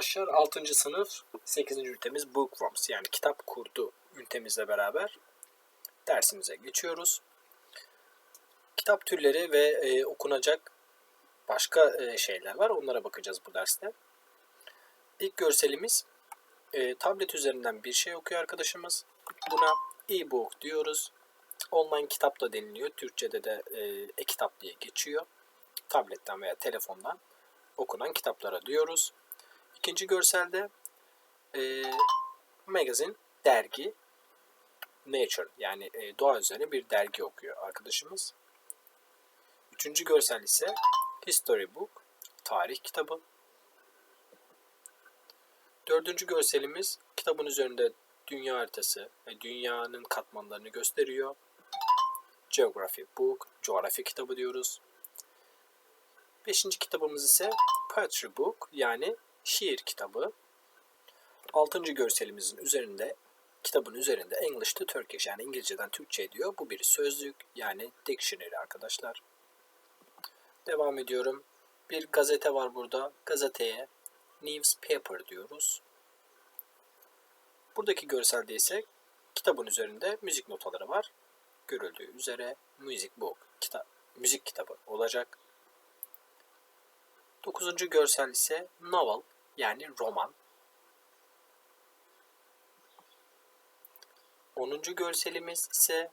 arkadaşlar 6. sınıf 8. ünitemiz Bookworms yani kitap kurdu ünitemizle beraber dersimize geçiyoruz. Kitap türleri ve e, okunacak başka e, şeyler var. Onlara bakacağız bu derste. İlk görselimiz e, tablet üzerinden bir şey okuyor arkadaşımız. Buna e-book diyoruz. Online kitap da deniliyor. Türkçe'de de e, e-kitap diye geçiyor. Tabletten veya telefondan okunan kitaplara diyoruz. İkinci görselde e, magazin, dergi, nature yani e, doğa üzerine bir dergi okuyor arkadaşımız. Üçüncü görsel ise history book, tarih kitabı. Dördüncü görselimiz kitabın üzerinde dünya haritası ve dünyanın katmanlarını gösteriyor. Geography book, coğrafya kitabı diyoruz. Beşinci kitabımız ise Poetry Book yani şiir kitabı. Altıncı görselimizin üzerinde kitabın üzerinde English to Turkish yani İngilizceden Türkçe diyor. Bu bir sözlük yani dictionary arkadaşlar. Devam ediyorum. Bir gazete var burada. Gazeteye newspaper diyoruz. Buradaki görselde ise kitabın üzerinde müzik notaları var. Görüldüğü üzere music book, kitap, müzik kitabı olacak. Dokuzuncu görsel ise novel yani roman. Onuncu görselimiz ise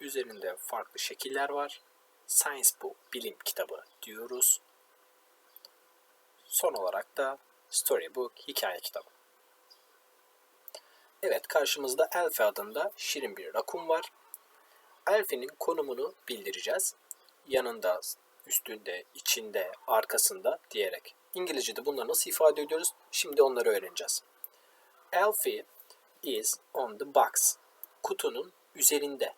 üzerinde farklı şekiller var. Science book, bilim kitabı diyoruz. Son olarak da storybook, hikaye kitabı. Evet karşımızda Elfi adında şirin bir rakun var. Elfi'nin konumunu bildireceğiz. Yanında, üstünde, içinde, arkasında diyerek. İngilizce'de bunları nasıl ifade ediyoruz? Şimdi onları öğreneceğiz. Elfie is on the box. Kutunun üzerinde.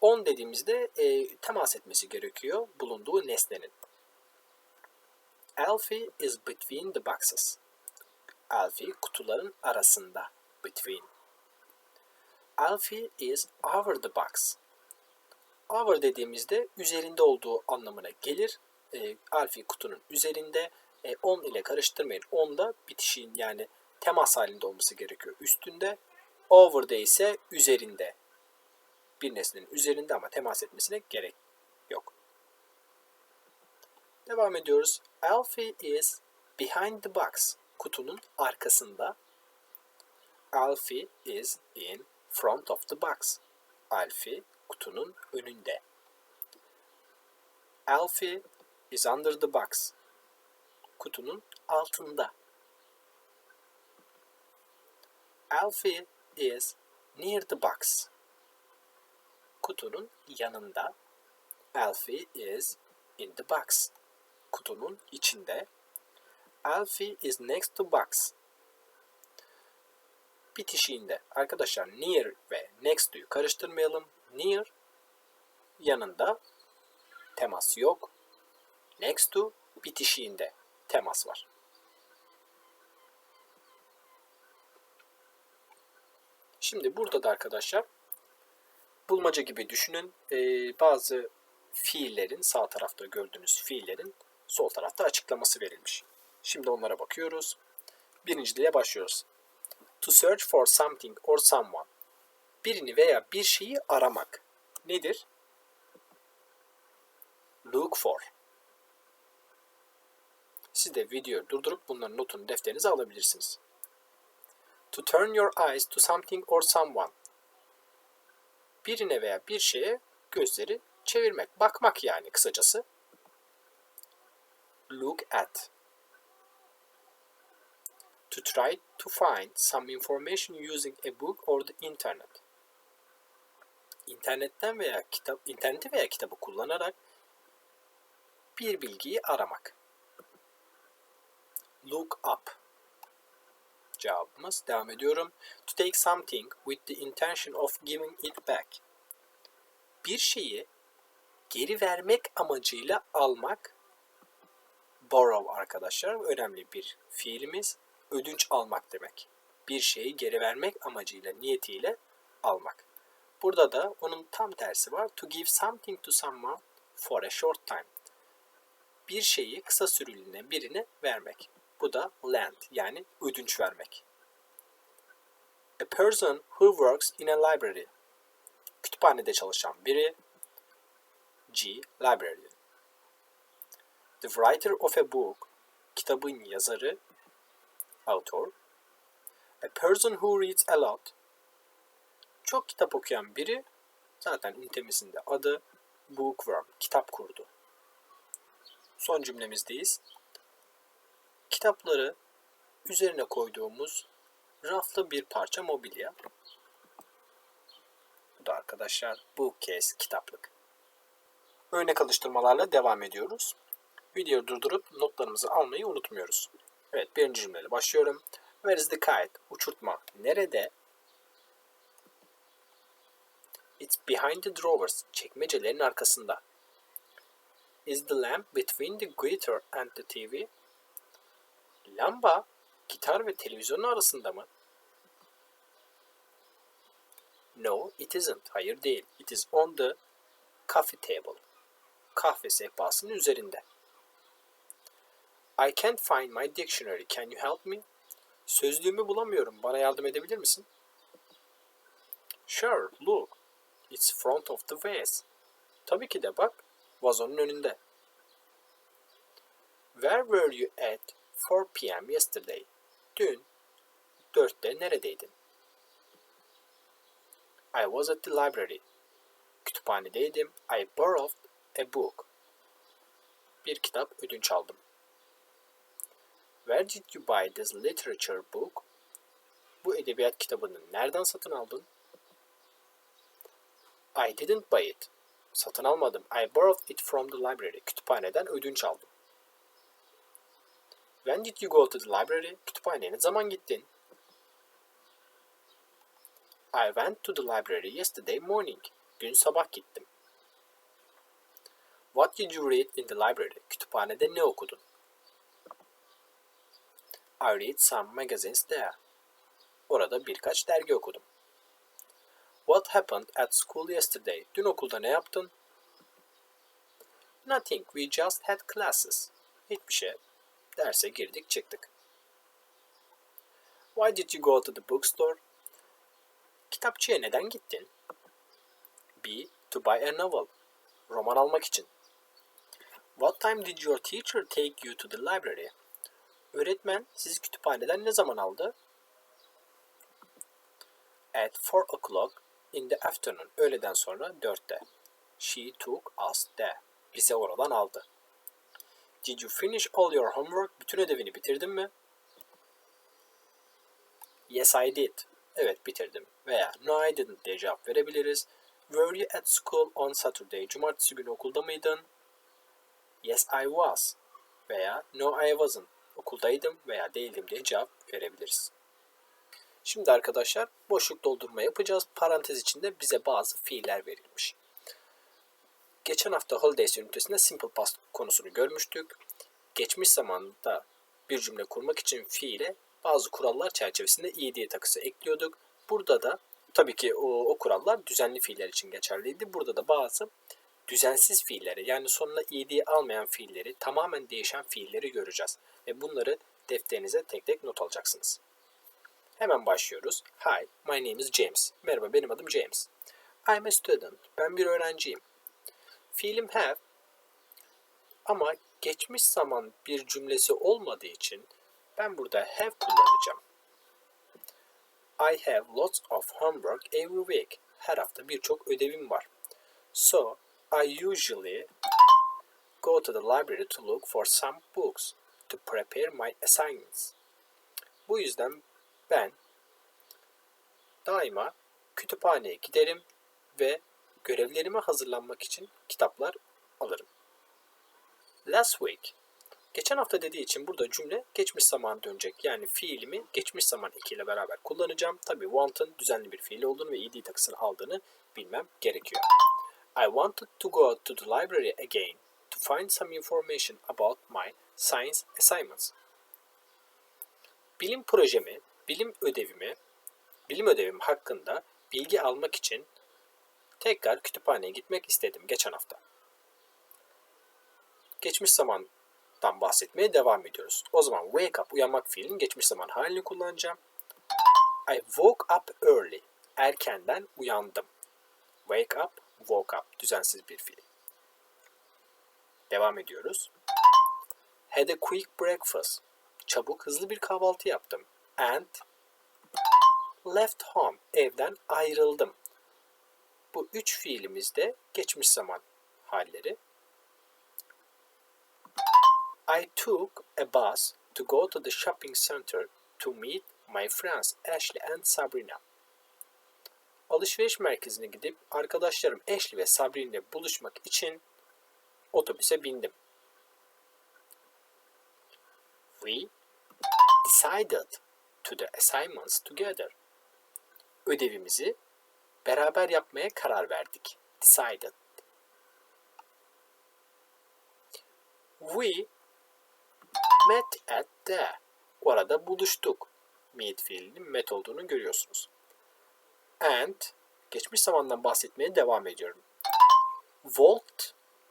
On dediğimizde e, temas etmesi gerekiyor bulunduğu nesnenin. Elfie is between the boxes. Elfie kutuların arasında. Between. Elfie is over the box. Over dediğimizde üzerinde olduğu anlamına gelir. E, Elfie kutunun üzerinde. E, on ile karıştırmayın. On da bitişiğin yani temas halinde olması gerekiyor. Üstünde. Over'da ise üzerinde. Bir nesnenin üzerinde ama temas etmesine gerek yok. Devam ediyoruz. Alfie is behind the box. Kutunun arkasında. Alfie is in front of the box. Alfie kutunun önünde. Alfie is under the box. Kutunun altında. Alfie is near the box. Kutunun yanında. Alfie is in the box. Kutunun içinde. Alfie is next to box. Bitişiğinde. Arkadaşlar near ve next to'yu karıştırmayalım. Near yanında temas yok. Next to bitişiğinde temas var. Şimdi burada da arkadaşlar bulmaca gibi düşünün. Ee, bazı fiillerin sağ tarafta gördüğünüz fiillerin sol tarafta açıklaması verilmiş. Şimdi onlara bakıyoruz. Birinciliğe başlıyoruz. To search for something or someone. Birini veya bir şeyi aramak. Nedir? Look for. Siz de videoyu durdurup bunların notunu defterinize alabilirsiniz. To turn your eyes to something or someone. Birine veya bir şeye gözleri çevirmek, bakmak yani kısacası. Look at. To try to find some information using a book or the internet. İnternetten veya kitap, interneti veya kitabı kullanarak bir bilgiyi aramak. Look up. Cevabımız devam ediyorum. To take something with the intention of giving it back. Bir şeyi geri vermek amacıyla almak. Borrow arkadaşlar önemli bir fiilimiz. Ödünç almak demek. Bir şeyi geri vermek amacıyla, niyetiyle almak. Burada da onun tam tersi var. To give something to someone for a short time. bir şeyi kısa süreliğine birine vermek. Bu da lend yani ödünç vermek. A person who works in a library. Kütüphanede çalışan biri. G. Librarian. The writer of a book. Kitabın yazarı. Author. A person who reads a lot. Çok kitap okuyan biri. Zaten ünitemizin de adı bookworm. Kitap kurdu. Son cümlemizdeyiz. Kitapları üzerine koyduğumuz raflı bir parça mobilya. Bu da arkadaşlar bookcase kitaplık. Örnek alıştırmalarla devam ediyoruz. Videoyu durdurup notlarımızı almayı unutmuyoruz. Evet birinci cümleyle başlıyorum. Where is the kite? Uçurtma. Nerede? It's behind the drawers. Çekmecelerin arkasında. Is the lamp between the guitar and the TV? Lamba gitar ve televizyonun arasında mı? No, it isn't. Hayır değil. It is on the coffee table. Kahve sehpasının üzerinde. I can't find my dictionary. Can you help me? Sözlüğümü bulamıyorum. Bana yardım edebilir misin? Sure, look. It's front of the vase. Tabii ki de bak. Vazonun önünde. Where were you at 4 p.m. yesterday? Dün 4'te neredeydin? I was at the library. Kütüphanedeydim. I borrowed a book. Bir kitap ödünç aldım. Where did you buy this literature book? Bu edebiyat kitabını nereden satın aldın? I didn't buy it. Satın almadım. I borrowed it from the library. Kütüphaneden ödünç aldım. When did you go to the library? Kütüphaneye ne zaman gittin? I went to the library yesterday morning. Dün sabah gittim. What did you read in the library? Kütüphanede ne okudun? I read some magazines there. Orada birkaç dergi okudum. What happened at school yesterday? Dün okulda ne yaptın? Nothing. We just had classes. Hiçbir şey. Derse girdik çıktık. Why did you go to the bookstore? Kitapçıya neden gittin? B. To buy a novel. Roman almak için. What time did your teacher take you to the library? Öğretmen sizi kütüphaneden ne zaman aldı? At 4 o'clock in the afternoon. Öğleden sonra 4'te. She took us there. Bizi oradan aldı. Did you finish all your homework? Bütün ödevini bitirdin mi? Yes, I did. Evet, bitirdim. Veya no, I didn't diye cevap verebiliriz. Were you at school on Saturday? Cumartesi günü okulda mıydın? Yes, I was. Veya no, I wasn't. Okuldaydım veya değildim diye cevap verebiliriz. Şimdi arkadaşlar boşluk doldurma yapacağız. Parantez içinde bize bazı fiiller verilmiş. Geçen hafta Holidays ünitesinde Simple Past konusunu görmüştük. Geçmiş zamanda bir cümle kurmak için fiile bazı kurallar çerçevesinde ed takısı ekliyorduk. Burada da tabii ki o, o kurallar düzenli fiiller için geçerliydi. Burada da bazı düzensiz fiilleri yani sonuna ed almayan fiilleri tamamen değişen fiilleri göreceğiz. Ve bunları defterinize tek tek not alacaksınız. Hemen başlıyoruz. Hi, my name is James. Merhaba, benim adım James. I'm a student. Ben bir öğrenciyim. Fiilim have ama geçmiş zaman bir cümlesi olmadığı için ben burada have kullanacağım. I have lots of homework every week. Her hafta birçok ödevim var. So, I usually go to the library to look for some books to prepare my assignments. Bu yüzden ben daima kütüphaneye giderim ve görevlerime hazırlanmak için kitaplar alırım. Last week. Geçen hafta dediği için burada cümle geçmiş zaman dönecek. Yani fiilimi geçmiş zaman ekiyle beraber kullanacağım. Tabi want'ın düzenli bir fiil olduğunu ve ed takısını aldığını bilmem gerekiyor. I wanted to go to the library again to find some information about my science assignments. Bilim projemi, bilim ödevimi, bilim ödevim hakkında bilgi almak için tekrar kütüphaneye gitmek istedim geçen hafta. Geçmiş zaman dan bahsetmeye devam ediyoruz. O zaman wake up uyanmak fiilinin geçmiş zaman halini kullanacağım. I woke up early. Erkenden uyandım. Wake up, woke up. Düzensiz bir fiil. Devam ediyoruz. Had a quick breakfast. Çabuk, hızlı bir kahvaltı yaptım. And left home. Evden ayrıldım. Bu üç fiilimiz de geçmiş zaman halleri. I took a bus to go to the shopping center to meet my friends Ashley and Sabrina. Alışveriş merkezine gidip arkadaşlarım Ashley ve Sabrina ile buluşmak için otobüse bindim. We decided to the assignments together. Ödevimizi beraber yapmaya karar verdik. Decided. We met at the. Orada buluştuk. Meet fiilinin met olduğunu görüyorsunuz. And geçmiş zamandan bahsetmeye devam ediyorum. Walked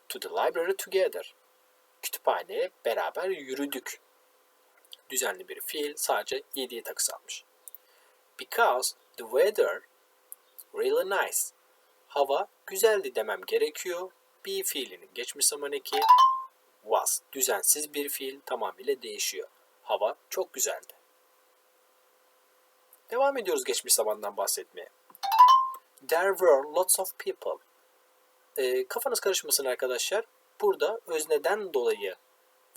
to the library together. Kütüphaneye beraber yürüdük. Düzenli bir fiil sadece 7'ye takısı almış. Because the weather really nice. Hava güzeldi demem gerekiyor. Be fiilinin geçmiş zaman was. Düzensiz bir fiil tamamıyla değişiyor. Hava çok güzeldi. Devam ediyoruz geçmiş zamandan bahsetmeye. There were lots of people. E, kafanız karışmasın arkadaşlar. Burada özneden dolayı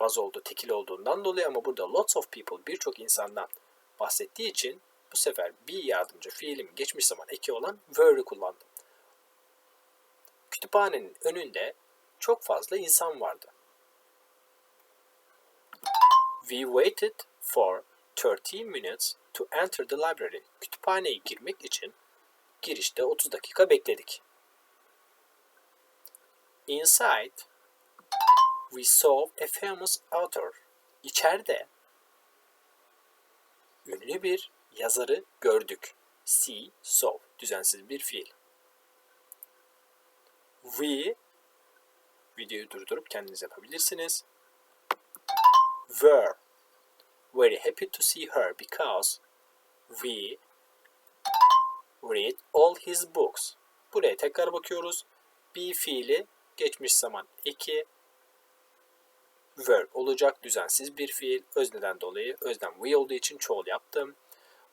vaz oldu, tekil olduğundan dolayı ama burada lots of people birçok insandan bahsettiği için bu sefer bir yardımcı fiilim geçmiş zaman eki olan were'ı kullandım. Kütüphanenin önünde çok fazla insan vardı. We waited for 30 minutes to enter the library. Kütüphaneye girmek için girişte 30 dakika bekledik. Inside, we saw a famous author. İçeride ünlü bir yazarı gördük. See, saw. Düzensiz bir fiil. We, videoyu durdurup kendiniz yapabilirsiniz. Were very happy to see her because we read all his books. Buraya tekrar bakıyoruz. Be fiili geçmiş zaman 2 were olacak düzensiz bir fiil. Özneden dolayı öznem we olduğu için çoğul yaptım.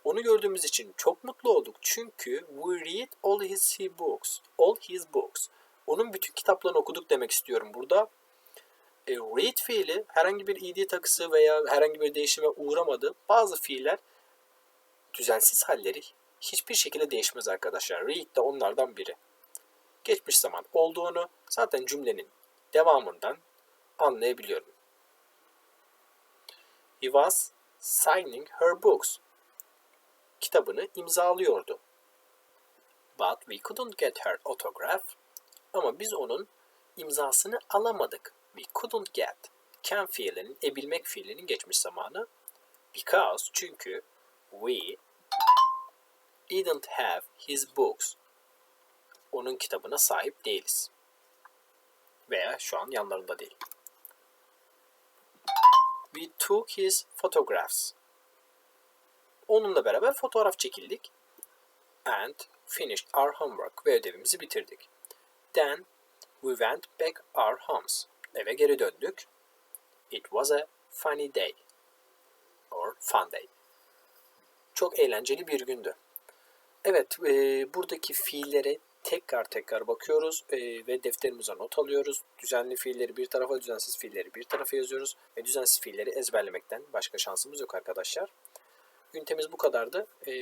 Onu gördüğümüz için çok mutlu olduk. Çünkü we read all his books. All his books. Onun bütün kitaplarını okuduk demek istiyorum burada. E, read fiili herhangi bir id takısı veya herhangi bir değişime uğramadı. Bazı fiiller düzensiz halleri hiçbir şekilde değişmez arkadaşlar. Read de onlardan biri. Geçmiş zaman olduğunu zaten cümlenin devamından anlayabiliyorum. He was signing her books. Kitabını imzalıyordu. But we couldn't get her autograph. Ama biz onun imzasını alamadık. We couldn't get. Can fiilinin, ebilmek fiilinin geçmiş zamanı. Because, çünkü we didn't have his books. Onun kitabına sahip değiliz. Veya şu an yanlarında değil. We took his photographs. Onunla beraber fotoğraf çekildik. And finished our homework. Ve ödevimizi bitirdik. Then we went back our homes. Eve geri döndük. It was a funny day. Or fun day. Çok eğlenceli bir gündü. Evet, e, buradaki fiillere tekrar tekrar bakıyoruz e, ve defterimize not alıyoruz. Düzenli fiilleri bir tarafa, düzensiz fiilleri bir tarafa yazıyoruz. Ve düzensiz fiilleri ezberlemekten başka şansımız yok arkadaşlar. Ünitemiz bu kadardı. E,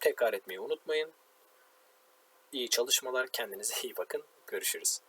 tekrar etmeyi unutmayın. İyi çalışmalar, kendinize iyi bakın. Görüşürüz.